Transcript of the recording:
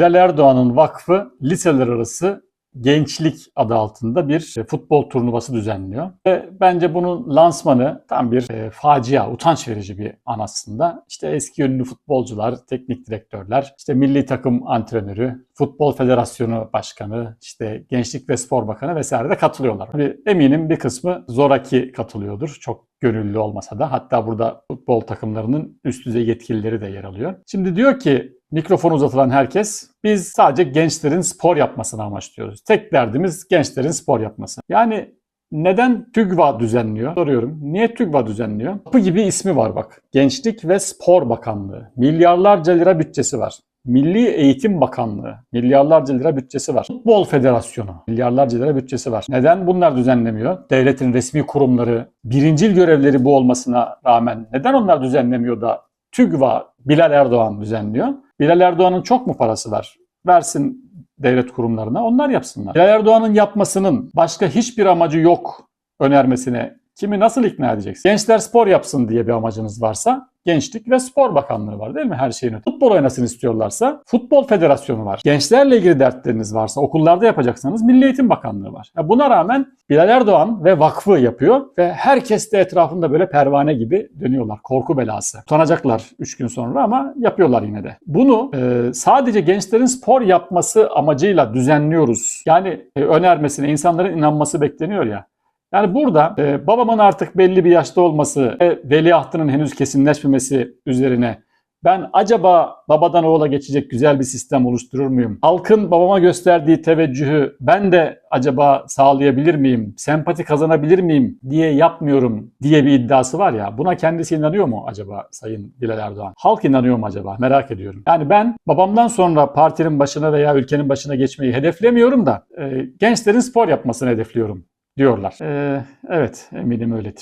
Bilal Erdoğan'ın vakfı liseler arası Gençlik adı altında bir e, futbol turnuvası düzenliyor. Ve bence bunun lansmanı tam bir e, facia, utanç verici bir an aslında. İşte eski ünlü futbolcular, teknik direktörler, işte milli takım antrenörü, Futbol Federasyonu Başkanı, işte Gençlik ve Spor Bakanı vesaire de katılıyorlar. Tabii eminim bir kısmı zoraki katılıyordur. Çok gönüllü olmasa da. Hatta burada futbol takımlarının üst düzey yetkilileri de yer alıyor. Şimdi diyor ki mikrofon uzatılan herkes biz sadece gençlerin spor yapmasını amaçlıyoruz. Tek derdimiz gençlerin spor yapması. Yani neden TÜGVA düzenliyor? Soruyorum. Niye TÜGVA düzenliyor? Kapı gibi ismi var bak. Gençlik ve Spor Bakanlığı. Milyarlarca lira bütçesi var. Milli Eğitim Bakanlığı milyarlarca lira bütçesi var. Futbol Federasyonu milyarlarca lira bütçesi var. Neden bunlar düzenlemiyor? Devletin resmi kurumları, birincil görevleri bu olmasına rağmen neden onlar düzenlemiyor da TÜGVA Bilal Erdoğan düzenliyor? Bilal Erdoğan'ın çok mu parası var? Versin devlet kurumlarına onlar yapsınlar. Bilal Erdoğan'ın yapmasının başka hiçbir amacı yok önermesine kimi nasıl ikna edeceksin? Gençler spor yapsın diye bir amacınız varsa Gençlik ve Spor Bakanlığı var değil mi her şeyin? Futbol oynasın istiyorlarsa Futbol Federasyonu var. Gençlerle ilgili dertleriniz varsa okullarda yapacaksanız Milli Eğitim Bakanlığı var. Ya buna rağmen Bilal Erdoğan ve vakfı yapıyor ve herkes de etrafında böyle pervane gibi dönüyorlar. Korku belası. Utanacaklar 3 gün sonra ama yapıyorlar yine de. Bunu e, sadece gençlerin spor yapması amacıyla düzenliyoruz. Yani e, önermesine insanların inanması bekleniyor ya. Yani burada e, babamın artık belli bir yaşta olması ve veliahtının henüz kesinleşmemesi üzerine ben acaba babadan oğula geçecek güzel bir sistem oluşturur muyum? Halkın babama gösterdiği teveccühü ben de acaba sağlayabilir miyim? Sempati kazanabilir miyim diye yapmıyorum diye bir iddiası var ya. Buna kendisi inanıyor mu acaba Sayın Bilal Erdoğan? Halk inanıyor mu acaba? Merak ediyorum. Yani ben babamdan sonra partinin başına veya ülkenin başına geçmeyi hedeflemiyorum da e, gençlerin spor yapmasını hedefliyorum diyorlar. Ee, evet eminim öyledir.